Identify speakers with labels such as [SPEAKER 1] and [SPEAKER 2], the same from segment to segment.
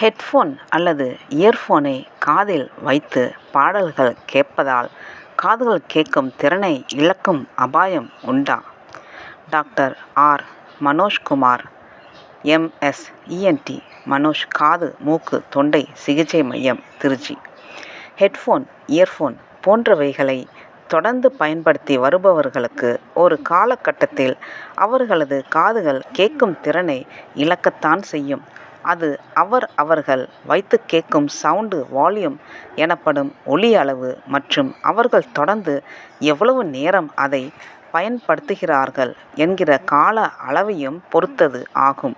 [SPEAKER 1] Headphone அல்லது இயர்ஃபோனை காதில் வைத்து பாடல்கள் கேட்பதால் காதுகள் கேட்கும் திறனை இழக்கும் அபாயம் உண்டா? Doctor R. Manojkumar MS ENT Manoj காது மூக்கு தொண்டை சிகிச்சை மையம் திருச்சி ஹெட்ஃபோன் இயர்ஃபோன் போன்றவைகளை தொடர்ந்து பயன்படுத்தி வருபவர்களுக்கு ஒரு காலகட்டத்தில் அவர்களது காதுகள் கேட்கும் திறனை இழக்கத்தான் செய்யும். அது அவர் அவர்கள் வைத்து கேட்கும் சவுண்டு வால்யூம் எனப்படும் ஒலி அளவு மற்றும் அவர்கள் தொடர்ந்து எவ்வளவு நேரம் அதை பயன்படுத்துகிறார்கள் என்கிற கால அளவையும் பொறுத்தது ஆகும்.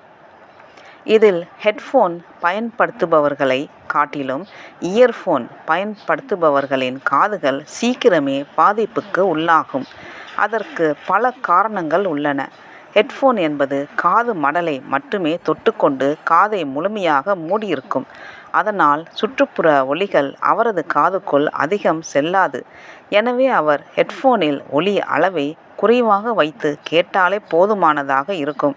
[SPEAKER 1] இதில் ஹெட்ஃபோன் பயன்படுத்துபவர்களை காட்டிலும் இயர்ஃபோன் பயன்படுத்துபவர்களின் காதுகள் சீக்கிரமே பாதிப்புக்கு உள்ளாகும். அதற்கு பல காரணங்கள் உள்ளன. ஹெட்ஃபோன் என்பது காது மடலை மட்டுமே தொட்டுக்கொண்டு காதை முழுமையாக மூடியிருக்கும். அதனால் சுற்றுப்புற ஒலிகள் அவரது காதுக்குள் அதிகம் செல்லாது. எனவே அவர் ஹெட்ஃபோனில் ஒலி அளவை குறைவாக வைத்து கேட்டாலே போதுமானதாக இருக்கும்.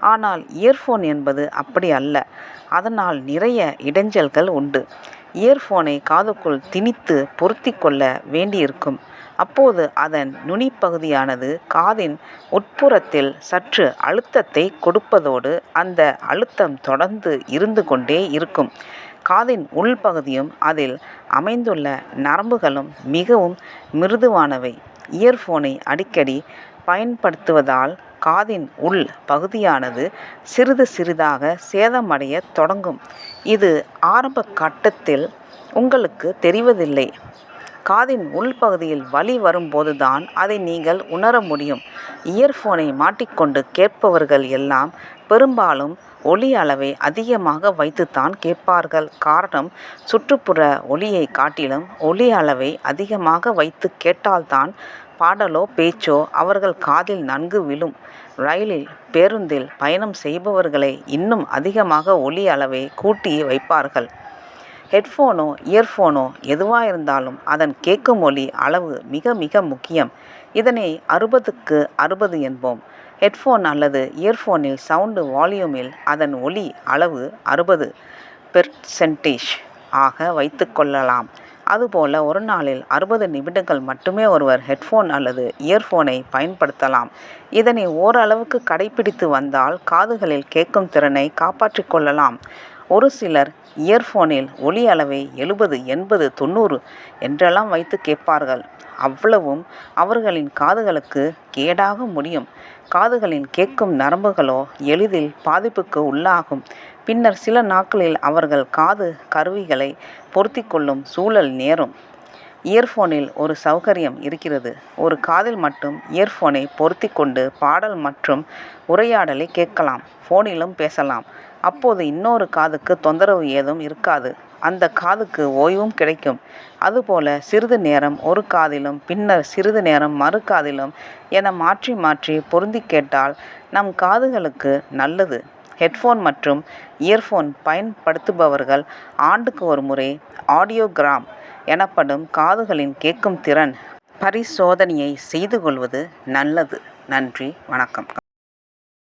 [SPEAKER 1] ஆனால் இயர்ஃபோன் என்பது அப்படி அல்ல. அதனால் நிறைய இடைஞ்சல்கள் உண்டு. இயர்ஃபோனை காதுக்குள் திணித்து பொருத்தி கொள்ள வேண்டியிருக்கும். அப்போது அதன் நுனிப்பகுதியானது காதின் உட்புறத்தில் சற்று அழுத்தத்தை கொடுப்பதோடு அந்த அழுத்தம் தொடர்ந்து இருந்து கொண்டே இருக்கும். காதின் உள்பகுதியும் அதில் அமைந்துள்ள நரம்புகளும் மிகவும் மிருதுவானவை. இயர்ஃபோனை அடிக்கடி பயன்படுத்துவதால் காதின் உள் பகுதியானது சிறிது சிறிதாக சேதமடையத் தொடங்கும். இது ஆரம்ப கட்டத்தில் உங்களுக்கு தெரிவதில்லை. காதின் உள்பகுதியில் வலி வரும்போதுதான் அதை நீங்கள் உணர முடியும். இயர்ஃபோனை மாட்டிக்கொண்டு கேட்பவர்கள் எல்லாம் பெரும்பாலும் ஒலி அளவை அதிகமாக வைத்துத்தான் கேட்பார்கள். காரணம் சுற்றுப்புற ஒலியை காட்டிலும் ஒலி அளவை அதிகமாக வைத்து கேட்டால்தான் பாடலோ பேச்சோ அவர்கள் காதில் நன்கு விழும். ரயிலில் பேருந்தில் பயணம் செய்பவர்களை இன்னும் அதிகமாக ஒலி அளவை கூட்டி வைப்பார்கள். ஹெட்ஃபோனோ இயர்ஃபோனோ எதுவாக இருந்தாலும் அதன் கேட்கும் ஒலி அளவு மிக மிக முக்கியம். இதனை அறுபதுக்கு அறுபது என்போம். ஹெட்ஃபோன் அல்லது இயர்ஃபோனில் சவுண்டு வால்யூமில் அதன் ஒலி அளவு அறுபது பெர்சென்டேஜ் ஆக வைத்துக்கொள்ளலாம் அதுபோல ஒரு நாளில் அறுபது நிமிடங்கள் மட்டுமே ஒருவர் ஹெட்ஃபோன் அல்லது இயர்ஃபோனை பயன்படுத்தலாம். இதனை ஓரளவுக்கு கடைப்பிடித்து வந்தால் காதுகளில் கேட்கும் திறனை காப்பாற்றிக் கொள்ளலாம். ஒரு சிலர் இயர்ஃபோனில் ஒலி அளவை எழுபது எண்பது தொண்ணூறு என்றெல்லாம் வைத்து கேட்பார்கள். அவ்வளவும் அவர்களின் காதுகளுக்கு கேடாக முடியும். காதுகளின் கேட்கும் நரம்புகளோ எளிதில் பாதிப்புக்கு உள்ளாகும். பின்னர் சில நாட்களில் அவர்கள் காது கருவிகளை பொருத்தி கொள்ளும் சூழல் நேரும். இயர்ஃபோனில் ஒரு சௌகரியம் இருக்கிறது. ஒரு காதில் மட்டும் இயர்ஃபோனை பொருத்தி கொண்டு பாடல் மற்றும் உரையாடலை கேட்கலாம். ஃபோனிலும் பேசலாம். அப்போது இன்னொரு காதுக்கு தொந்தரவு ஏதும் இருக்காது. அந்த காதுக்கு ஓய்வும் கிடைக்கும். அதுபோல சிறிது நேரம் ஒரு காதிலும் பின்னர் சிறிது நேரம் மறு காதிலும் என மாற்றி மாற்றி பொருந்திக் கேட்டால் நம் காதுகளுக்கு நல்லது. ஹெட்ஃபோன் மற்றும் இயர்ஃபோன் பயன்படுத்துபவர்கள் ஆண்டுக்கு ஒரு முறை ஆடியோகிராம் எனப்படும் காதுகளின் கேட்கும் திறன் பரிசோதனையை செய்து கொள்வது நல்லது. நன்றி வணக்கம்.